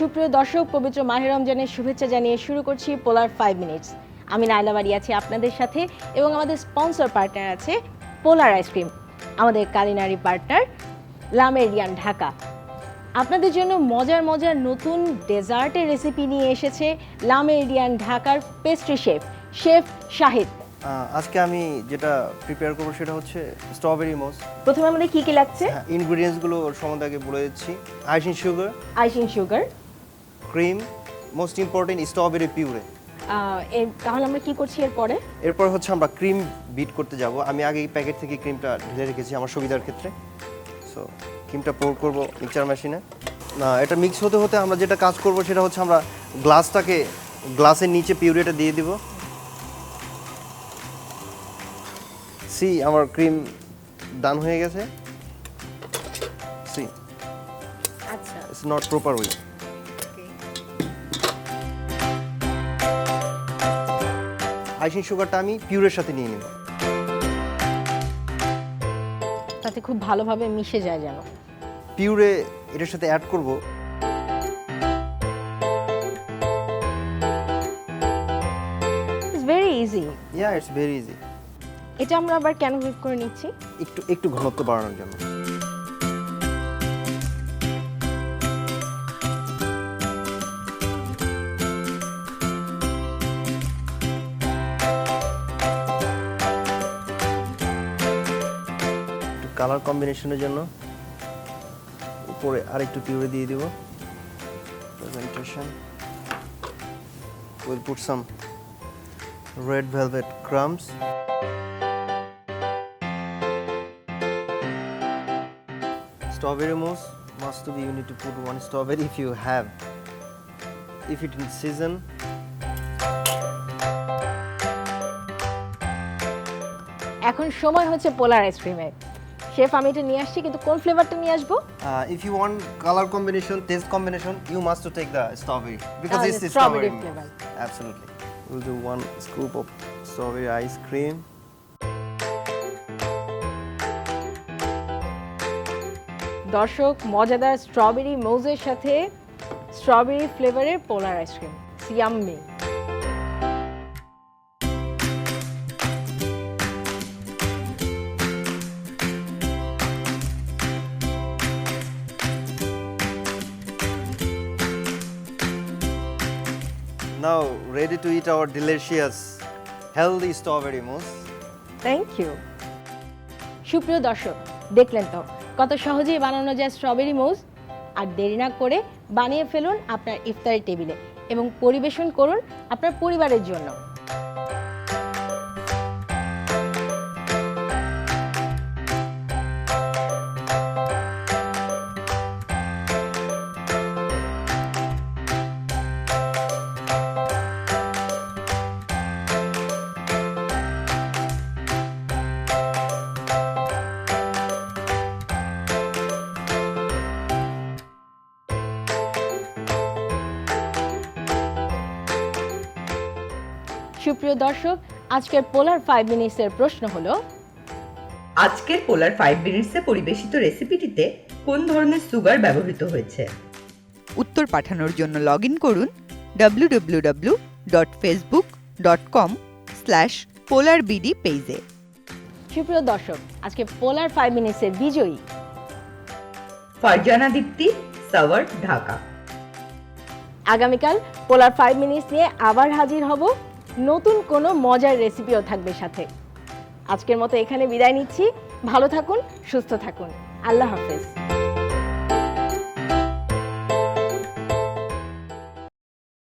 সুপ্রিয় দর্শক পবিত্র মাহে রমজানের শুভেচ্ছা জানিয়ে শুরু করছি পোলার ফাইভ মিনিটস আমি নাইলা বাড়ি আছি আপনাদের সাথে এবং আমাদের স্পন্সর পার্টনার আছে পোলার আইসক্রিম আমাদের culinary partner Le Meridien Dhaka. আপনাদের জন্য মজার মজার নতুন ডেজার্টের রেসিপি নিয়ে এসেছে লামেরিয়ান ঢাকার পেস্ট্রি শেফ শেফ শাহিদ। আজকে আমি যেটা প্রিপেয়ার করব সেটা হচ্ছে স্ট্রবেরি মোস প্রথমে আমাদের কি কি লাগছে? ইনগ্রিডিয়েন্টসগুলো ওর সম্বন্ধে আগে বলে দিচ্ছি। Icing sugar icing sugar cream most important strawberry puree তাহলে আমরা কি করছি এরপরে? এরপর হচ্ছে আমরা ক্রিম বিট করতে যাব। আমি আগে প্যাকেট থেকে ক্রিমটা ঢেলে রেখেছি আমার সুবিধার ক্ষেত্রে। সো ক্রিমটা পোর করব মিক্সচার মেশিনে না এটা মিক্স হতে হতে আমরা যেটা কাজ করব সেটা হচ্ছে আমরা গ্লাসটাকে গ্লাসের নিচে পিউরিটা দিয়ে দিব। সি আমার ক্রিম ডান হয়ে গেছে। সি আচ্ছা। It's not proper way icing সুগারটা আমি পিউরের সাথে নিয়ে নেব। তাতে খুব ভালোভাবে মিশে যায় যেন। পিউরে এটার সাথে অ্যাড করব। It's very easy yeah it's very easy এটা আমরা আবার কেন করে নিচ্ছি? একটু একটু ঘনত্ব বাড়ানোর জন্য। কালার কম্বিনেশনের জন্য উপরে আরেকটু পিউরি দিয়ে দেবো। Presentation will put some red velvet crumbs strawberry mousse must be you need to put one strawberry if you have if it in season এখন সময় হচ্ছে পোলার আইসক্রিমের শেফ আমি এটা নিয়ে আসছি কিন্তু কোন ফ্লেভারটা নিয়ে আসব? If you want colour combination taste combination you must to take the strawberry because it's strawberry flavour absolutely will do one scoop of strawberry ice cream দর্শক মজাদার স্ট্রবেরি মোজের সাথে স্ট্রবেরি ফ্লেভারের পোলার আইসক্রিম সিয়াম্মি now, ready to eat our delicious, healthy strawberry mousse. Thank you সুপ্রিয় দর্শক, দেখলেন তো, কত সহজেই বানানো যায় স্ট্রবেরি মোজ আর দেরি না করে বানিয়ে ফেলুন আপনার ইফতারি টেবিলে এবং পরিবেশন করুন আপনার পরিবারের জন্য। সুপ্রিয় দর্শক আজকের পোলার ফাইভ মিনিটসের প্রশ্ন হলো আজকের পোলার ফাইভ মিনিটসে পরিবেশিত রেসিপিটিতে কোন ধরনের সুগার ব্যবহৃত হয়েছে? উত্তর পাঠানোর জন্য লগ ইন করুন www.facebook.com dot Facebook dot com slash Polar BD পেজে সুপ্রিয় দর্শক আজকে পোলার ফাইভ মিনিটসের বিজয়ী। ফারজানা দীপ্তি সাওয়ার ঢাকা। আগামীকাল পোলার ফাইভ মিনিটস নিয়ে আবার হাজির হব। নতুন কোনো মজার রেসিপিও থাকবে সাথে। আজকের মতো এখানে বিদায় নিচ্ছি। ভালো থাকুন, সুস্থ থাকুন। আল্লাহ হাফেজ।